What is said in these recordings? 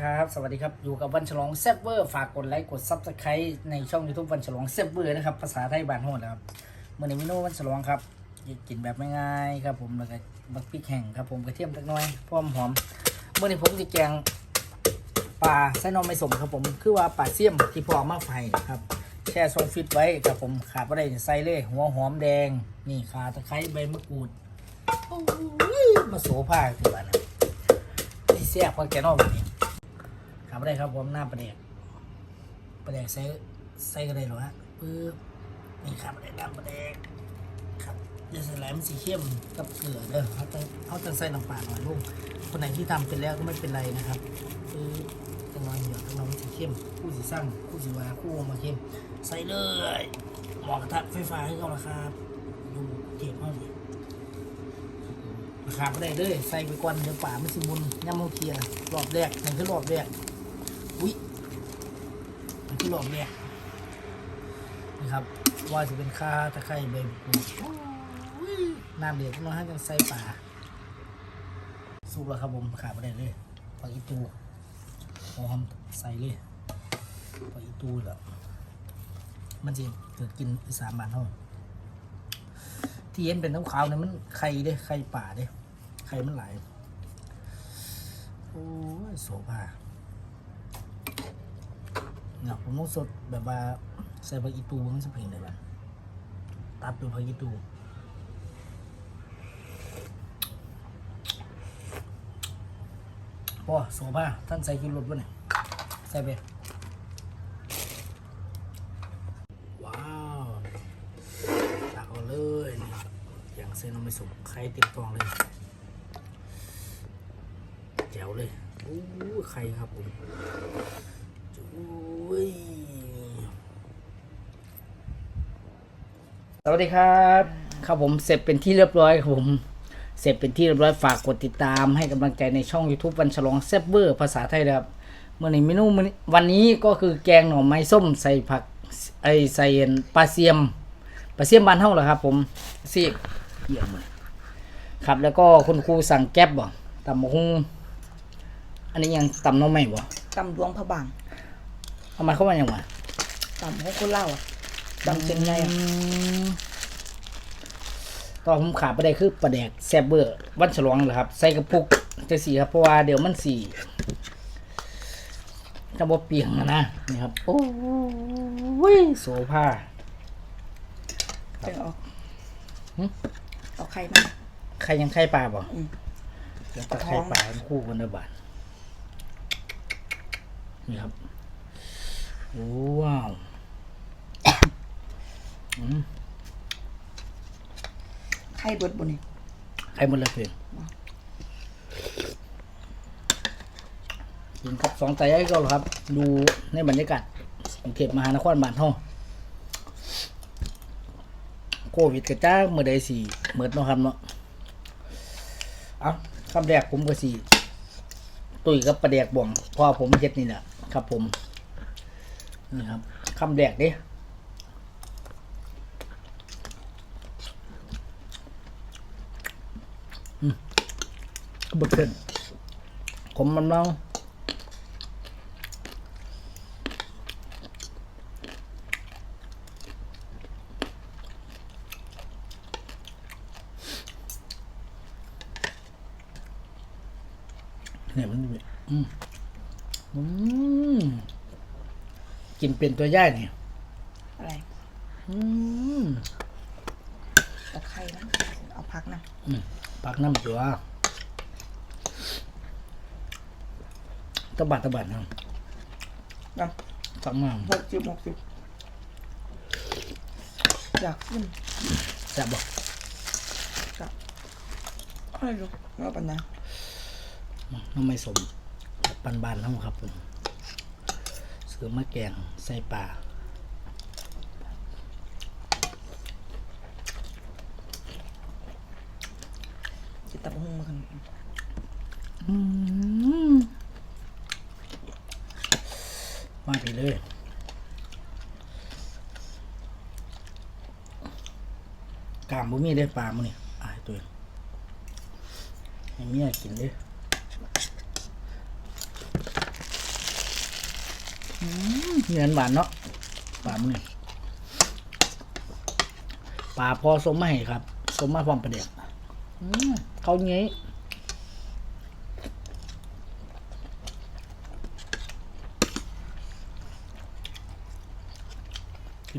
ครับ สวัสดีครับ อยู่กับวันฉลองเซฟเวอร์ฝากกดไลค์กดซับสไครต์ในช่อง YouTube วันฉลองเซฟเวอร์นะครับ ภาษาไทยบานโหดนะครับเมื่อในเมนูวันฉลองครับกินแบบง่ายๆครับผมแล้วก็บักพริกแห้งครับผมกระเทียมเล็กน้อยพร้อมหอมเมื่อนี้ผมจะแกงปลาไส้นมไม่สมครับผมคือว่าปลาเสี่ยมที่พอเอามาไฟครับแช่ซองฟิตไว้ครับผมขาดไม่ได้ใส่เลยหัวหอมแดงนี่ขาตะไคร้ใบมะกรูดมาโสภาคือบ้านนะที่เสียบพอแกนอกแบบนี้ ครับได้ครับผมหน้าประเด็กประเด็กใส่ใส่ก็ได้หรอฮะปึ๊บนี่ครับประเด็กน้ำประเด็กครับเดี๋ยวใส่แหลมสีเข้มกับเกลือเด้อเขาต้องเขาต้องใส่น้ำปลาหน่อยลูกคนไหนที่ทำเป็นแล้วก็ไม่เป็นไรนะครับปึ๊บจังหวะเหยอดจังหวะมันสีเข้มคู่สีสั่งคู่สีวาคู่มาเข้มใส่เลยหม้อกระทะไฟฟ้าให้เขาละครับดูเก็บเอาดิขาดไม่ได้เลยใส่ไปก่อนเดี๋ยวป่ามันสิมุนย่ำโมเคียรอบแรกนั่นคือรอบแรก อุ้ยมันคือหลอมเนี่ยนะครับ ว่าจะเป็นข้าตะไคร้ใบมะกรูดอุ้ยน้ำเดือดน้อยให้จังใส่ปลาสุกแล้วครับผมขาดไปได้เลยผักอีตูหอมใส่เลยผักอีตูแล้วมันจะเกิดกินอีสานบ้านเฮาที่เห็นเป็นน้ำขาวเนี่ยมันไข่เด้ไข่ป่าเด้ไข่มันหลายโอ้ยโสภา เนี่ยผมต้องสดแบบว่าใส่ผักอีตูมันจะเพ่งเลยบ้างตัดด้วยผักอีตูพอโซฟาท่านใส่กินรถวะเนี่ยใส่ไปว้าวตักเอาเลยอย่างเส้นไม่สุกไข่เต็มฟองเลยแจ๋วเลยโอ้ไข่ครับผม สวัสดีครับครับผมเสร็จเป็นที่เรียบร้อยครับผมเสร็จเป็นที่เรียบร้อยฝากกดติดตามให้กำลังใจในช่อง YouTube วันฉลองแซบเบอร์ภาษาไทยนะครับเมื่อในเมนูวันนี้ก็คือแกงหน่อไม้ส้มใส่ผักไอใส่ปลาเซียมปลาเซียมบานเท่าเหรอครับ ผมซีกเยี่ยมเลยครับแล้วก็คุณครูสั่งแก๊บบ่ตำมะฮุงอันนี้ยังตำน้องไม่บ่ตำดวงพะบาง เอามาเข้ามาอย่างวะตำของคนเล่าวอะตำเชียงไงอะตอนผมขาดไปได้คือปลาแดกแซบเบอร์วันฉลองเหรอครับ ใส่กระปุกจะสีครับเพราะว่าเดี๋ยวมันสีจะบ่เปียงอะนะนี่ครับ โอ้ยโซภาเป็นเอาหึ เอาไข่มา ใครยังไข่ปลาบ่อืม เดี๋ยวตะไคร่ปลาทั้งคู่กันเด้อบาทนี่ครับ ว้าวอืมไข่เบิดบนนี่ไข่หมดเลยเพียงกินครับสองไต่ไอ้ก็หรอครับ ดูในบรรยากาศกรุงเทพมหานครบ้านเฮาโควิดกระจ้างเมื่อใดสี่เมื่อเนาะครับเนาะเอาคำแรกผมก็สี่ตุยกับประแดกบ่วงพ่อผมเฮ็ดนี่แหละครับผม นี่ครับคำแดกเด้บดขึ้นผมมันเมาเนี่ยมันแบบอืมอืม กินเป็นตัวย่ายเนี่ยอะไรอืมตะไคร่นะเอาพักนะอืมปักน้ำตัวตะบัดตะบัดนะดตักมาำหกสิบหกสิบอยากขึ้นแซ่บบอกอะไรลูกเมื่อปันนะน้ำไม่สมปันบานๆเท่าครับผม เสือมะแกงใส่ปลาจิตตะบะฮุงมากันอืมมาไปเลยกามบุมีได้ปลามั้นี่อายตัวเองให้เมียกินเด้อ เงินบานเนาะปลามึงนี่ปลาพอสมมาให้ครับ สมมาพร้อมประเดี๋ยวอืมเขาเงี้ย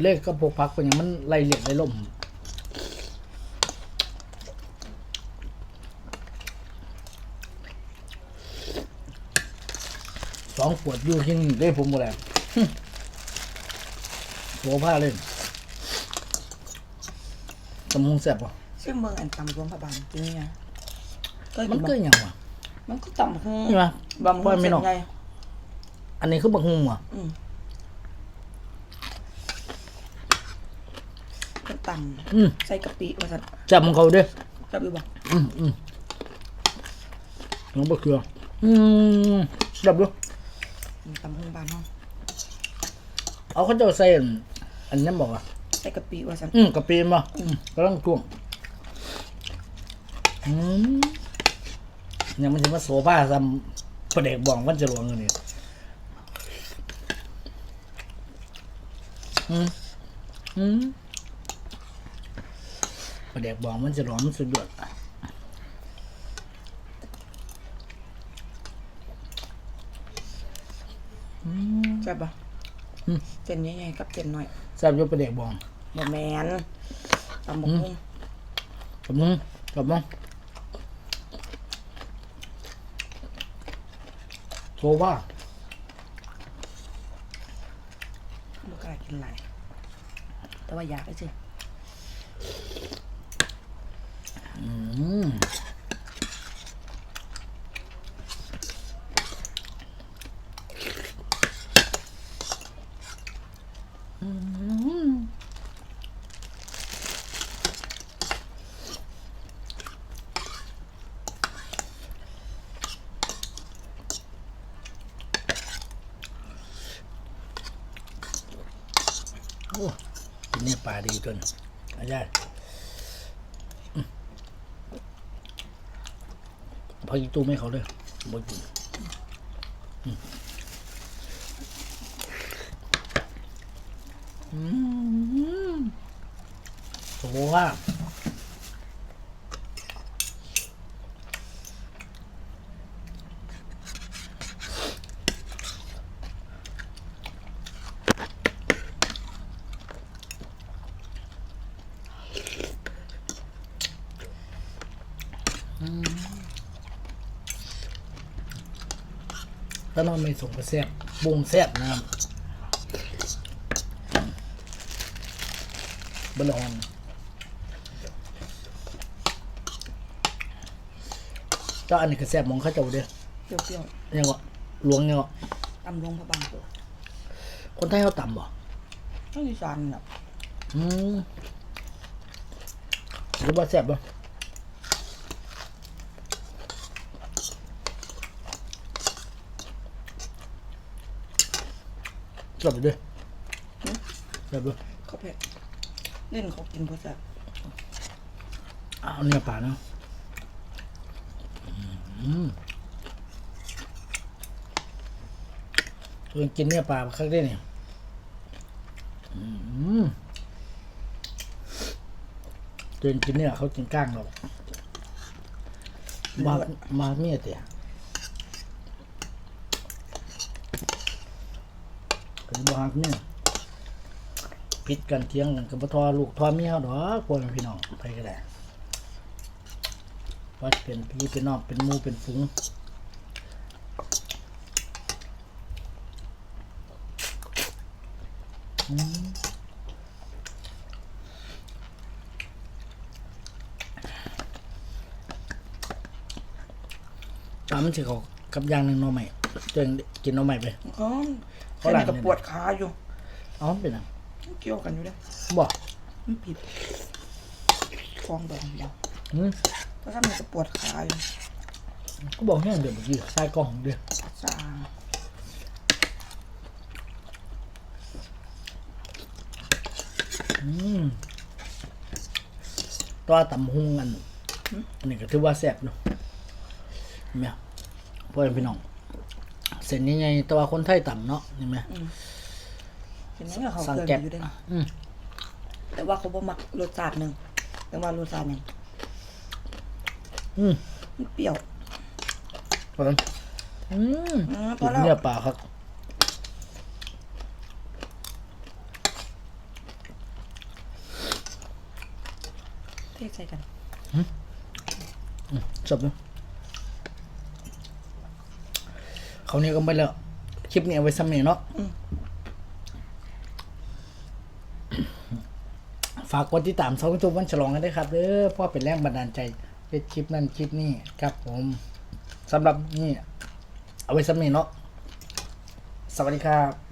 เลขก็พกพักไปอย่างมันไล่เหลี่ยมไล่ล่ม สองขวดอยู่ที่นี่ได้ผมหมดแล้วโหัวผ้าเล่นตำมงแซ่บป่ะซึ่งเมืองอันตำรวมพระบางจริงไงก็มันบ่เกิดอย่างวะมันก็ตำคือนี่ไหมบำปล่อยไม่เส้นนอกไงอันนี้คือบักฮุงว่ะอืมก็ตอืมำใส่กะปิว่าสัตว์จับของเขาเด้อจับอยู่บ่อืมอืมน้องบะเขืออืมจับดู ตำหงบานเนาะเอาเขาเจะใส่อันอันนั้นบอกอะใส่กะปิว่าสัตว์อืมกะปีมาอืมกำลังท่วงอืมยังมันจะมาโซฟาซ้ำประเด็กบองวันจะหลวงกันนี่อืมอืมประเด็กบองมันจะหลวงมันสุดยอดใช่บบ่อืม เส้นใหญ่ๆกับเส้นน้อยแซ่บอยประเด็กบองบ่แมนตำบักหุ่งกับมึงกับมึงโซฟาบ่กล้ากินหลายแต่ว่าอยากได้สิอืม โอ้กินเนี่ยปลาดีจนอาจารย์พออีตู้ไม่เขาเลยบ่กิน อืมมโอ้ว่าถ้าเราไม่ส่งกระแซ่บบุงแซ่บนะครับ บลอนก็อันนี้กระแซบมองเข้าเจ้าเด้อเปรี้ยวยังวะหลวงยังวะๆตำรวมพระบางตัวคนไทยเขาต่ำบ่ต้องอีสานน่ะอืมหรือว่าแซบบ่แซบไปเด้อแซบเด้อเขาเผ็ด เล่นเขากินเพราะแซ่บเอาเนื้อปลาเนาะอืมตัวเองกินเนื้อปลาครั้งได้เนี่ยอืมตัวเองกินเนื้อเขากินก้างหรอกมามาเมียเตี่ยเป็นบ้านเนี่ย พิดกันเทียงกันกับบ่ทอลูกทอเมียเขาดอกพวกพี่น้องไปก็ได้ว่าจะเป็นพี่เป็นน้องเป็นหมูเป็นฝูงอืมตามมันสิเขากับอย่างหนึ่งหน้อใหม่เจงกินหน้อใหม่ไปอ๋อเขาแค่หลันี้งก็เนี่ยปวดขาอยู่เอ้ามันเป็นอะ เกี่ยวกันอยู่เด้อบ่มันผิดฟองแดงเดียวอืมก็ถ้ามันก็ปวดขาอยู่ก็บอกแห้งเดี๋ยวเมื่อกี้ใส่กล่องเดียวสางอืมตัวตำหุงอันอันนี้ก็ถือว่าแซ่บเนาะแม่พ่อแม่พี่น้อง เส้นนี้ไงแต่ว่าคนไทยต่ำเนาะนี่ไหม เป็นยังไงเขาสั่งเคยแก๊ปอยู่ด้วยนะอืมแต่ว่าเขาบ่มักรสชาติหนึ่งแต่ว่ารสชาติหนึ่งอืมมันเปรี้ยวพอแล้วอืมอืมพกิอนแล้วเนื้อปลาครับเทใส่กันจบแล้วเขาวนี่ก็ไปแล้ว คลิปนี้เอาไว้ซ้ำนี่เนาะฝากกดติดตามช่องยูทูบวันฉลองกันด้วยครับเด้อพ่อเป็นแรงบันดาลใจเป็นคลิปนั้นคลิปนี้ครับผมสำหรับนี่ เอาไว้สำนีเนาะสวัสดีครับ